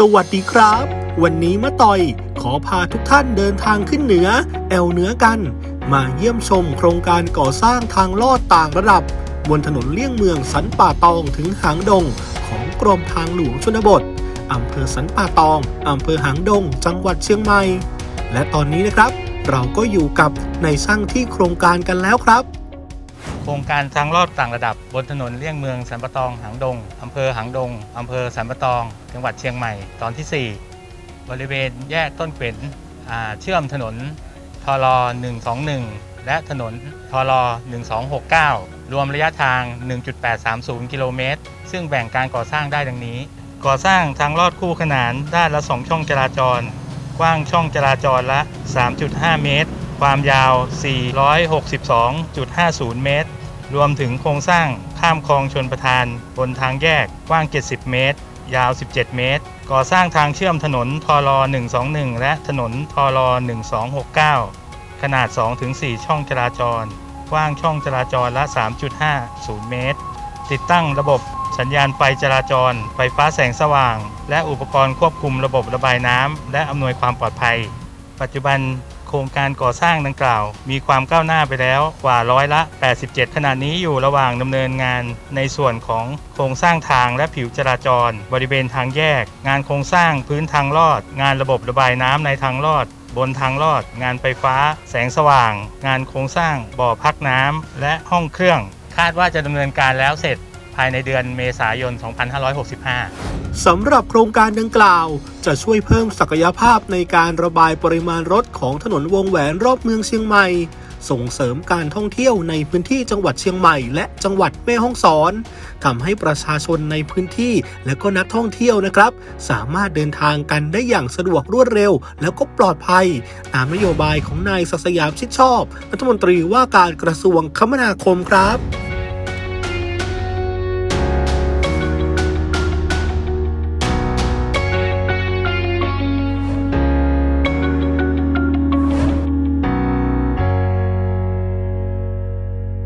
สวัสดีครับ วันนี้มะต่อยขอพาทุกท่านเดินทางขึ้นเหนือ แอวเหนือกัน มาเยี่ยมชมโครงการก่อสร้างทางลอดต่างระดับ บนถนนเลี่ยงเมืองสันป่าตองถึงหางดง ของกรมทางหลวงชนบทอำเภอสันป่าตองอำเภอหางดง จังหวัดเชียงใหม่ และตอนนี้นะครับ เราก็อยู่กับในายช่างที่โครงการกันแล้วครับ ครงการทางลอดต่างระดับบนถนนเลี่ยงเมืองสันปะตองหางดง อำเภอหางดง อำเภอสันปะตอง จังหวัดเชียงใหม่ตอนที่ 4 บริเวณแยกต้นเกวนเชื่อมถนนทร121 และถนนทร1269 รวมระยะทาง 1.830 กิโลเมตร ซึ่งแบ่งการก่อสร้างได้ดังนี้ ก่อสร้างทางลอดคู่ขนานด้านละ 2 ช่องจราจร กว้างช่องจราจรละ 3.5 เมตร ความยาว 462.50 เมตร รวมถึงโครงสร้างข้ามคลองชนประทาน บนทางแยกกว้าง 70 เมตร ยาว 17 เมตร ก่อสร้างทางเชื่อมถนนทร121 และถนนทร1269 ขนาด 2-4 ช่องจราจร กว้างช่องจราจรละ 3.50 เมตร ติดตั้งระบบสัญญาณไฟจราจร ไฟฟ้าแสงสว่าง และอุปกรณ์ควบคุมระบบระบายน้ำและอำนวยความปลอดภัย ปัจจุบัน โครงการก่อสร้างดังกล่าว มีความก้าวหน้าไปแล้วกว่าร้อยละ 87 ขณะนี้อยู่ระหว่างดำเนินงานในส่วนของโครงสร้างทางและผิวจราจร บริเวณทางแยก งานโครงสร้างพื้นทางลอด งานระบบระบายน้ำในทางลอดบนทางลอด งานไฟฟ้า แสงสว่าง งานโครงสร้างบ่อพักน้ำและห้องเครื่อง คาดว่าจะดำเนินการแล้วเสร็จ ภายในเดือนเมษายน 2565 สำหรับโครงการดังกล่าว จะช่วยเพิ่มศักยภาพในการระบายปริมาณรถของถนนวงแหวนรอบเมืองเชียงใหม่ ส่งเสริมการท่องเที่ยวในพื้นที่จังหวัดเชียงใหม่ และจังหวัดแม่ฮ่องสอนทำให้ประชาชนในพื้นที่และก็นักท่องเที่ยวนะครับ สามารถเดินทางกันได้อย่างสะดวกรวดเร็ว แล้วก็ปลอดภัย ตามนโยบายของนายศัสยามชิดชอบ รัฐมนตรีว่าการกระทรวงคมนาคมครับ